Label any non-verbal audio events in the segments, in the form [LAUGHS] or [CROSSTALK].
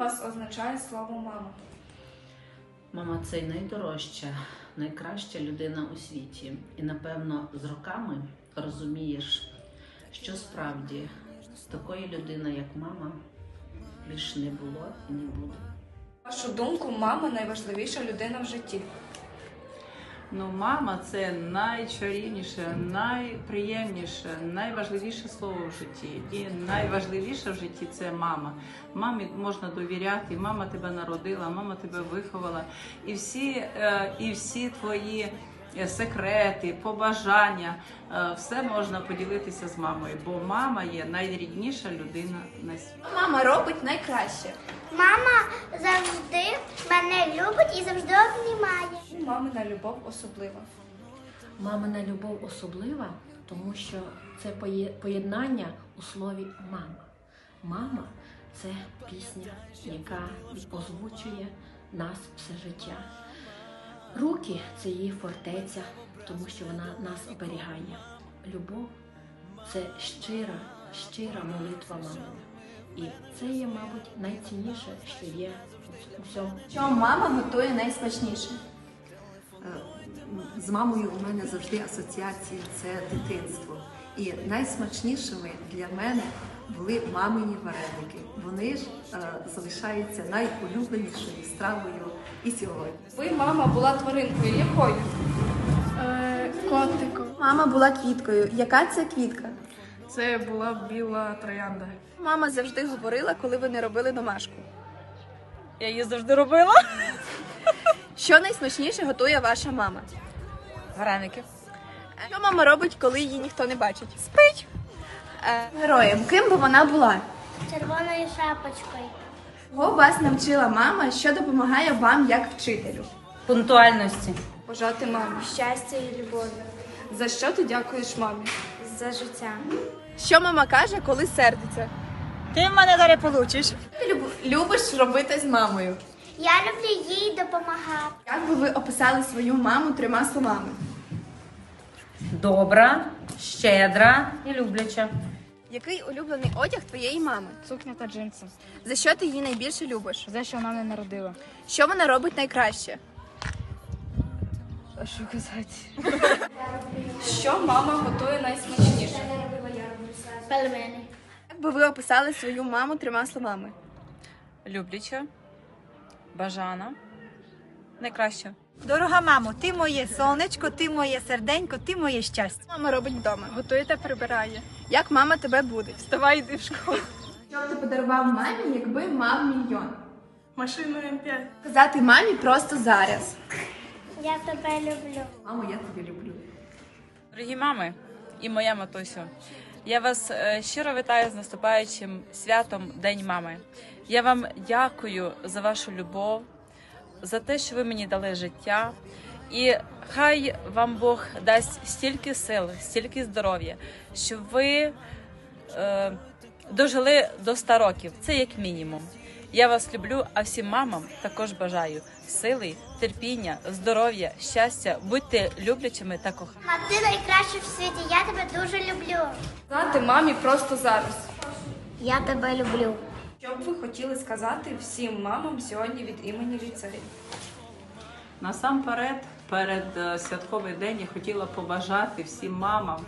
вас означає слово мама? Мама це найдорожча, найкраща людина у світі. І напевно з роками розумієш, що справді такої людини, як мама, більш не було і не буде. Вашу думку, мама найважливіша людина в житті. Ну, мама це найчарівніше, найприємніше, найважливіше слово в житті. І найважливіше в житті це мама. Мамі можна довіряти, мама тебе народила, мама тебе виховала. І всі, е, і всі твої секрети, побажання, е, все можна поділитися з мамою, бо мама є найрідніша людина на світі. Мама робить найкраще. Мама завжди мене любить і завжди обнімає. Мамина любов особлива. Мамина любов особлива, тому що це поєднання у слові мама. Мама це пісня, яка озвучує нас все життя. Руки це її фортеця, тому що вона нас оберігає. Любов це щира, щира молитва мами. І це є, мабуть, найцінніше, що є у всьому Що мама готує найсмачніше? З мамою у мене завжди асоціації це дитинство. І найсмачнішими для мене були мамині вареники. Вони ж е, залишаються найулюбленішою стравою і сьогодні. Ви, мама, була тваринкою якою? Котику. Мама була квіткою. Яка це квітка? Це була біла троянда. Мама завжди говорила, коли ви не робили домашку. Я її завжди робила. Що найсмачніше готує ваша мама? Вареники. Що мама робить, коли її ніхто не бачить? Спить. Героєм, ким би вона була? Червоною шапочкою. Кого вас навчила мама, що допомагає вам як вчителю? Пунктуальності. Бажати мамі. Щастя і любові. За що ти дякуєш мамі? За життя. Що мама каже, коли сердиться? Ти в мене зараз получиш. Ти люб- любиш робити з мамою? Я люблю їй допомагати. Як би ви описали свою маму трьома словами? Добра, щедра і любляча. Який улюблений одяг твоєї мами? Сукня та джинси. За що ти її найбільше любиш? За що вона мене народила? Що вона робить найкраще? А що казати? [LAUGHS] Що мама готує найсмачніше? Пельмени. Як би ви описали свою маму трьома словами? Любляча, бажана, найкраща. Дорога мамо, ти моє сонечко, ти моє серденько, ти моє щастя. Мама робить вдома. Готує та прибирає. Як мама тебе буде? Вставай, йди в школу. Що б ти подарував мамі, якби мав мільйон? Машину М5. Казати мамі просто зараз. Я тебе люблю. Мамо, я тебе люблю. Дорогі мами і моя матусю, я вас е, щиро вітаю з наступаючим святом День мами. Я вам дякую за вашу любов, за те, що ви мені дали життя. І хай вам Бог дасть стільки сил, стільки здоров'я, щоб ви е, дожили до 100 років. Це як мінімум. Я вас люблю, а всім мамам також бажаю сили, терпіння, здоров'я, щастя. Будьте люблячими та коханими. Мам, ти найкраща в світі. Я тебе дуже люблю. Сказати мамі просто зараз. Я тебе люблю. Що б ви хотіли сказати всім мамам сьогодні від імені ліцею? Насамперед, перед е, святковий день я хотіла побажати всім мамам,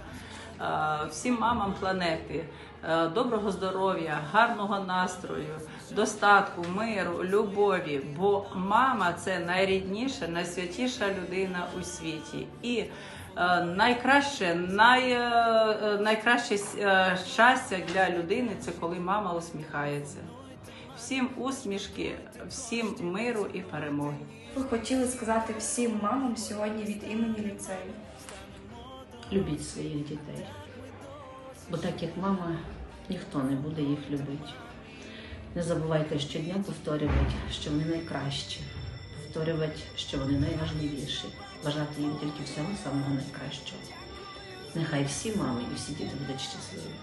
е, всім мамам планети е, доброго здоров'я, гарного настрою, достатку, миру, любові. Бо мама це найрідніша, найсвятіша людина у світі. І найкраще, най, найкраще щастя для людини це коли мама усміхається. Всім усмішки, всім миру і перемоги. Ви хотіли сказати всім мамам сьогодні від імені ліцею? Любіть своїх дітей. Бо так як мама, ніхто не буде їх любити. Не забувайте щодня повторювати, що вони найкращі, повторювати, що вони найважливіші, бажати їм тільки всього самого найкращого. Нехай всі мами і всі діти будуть щасливі.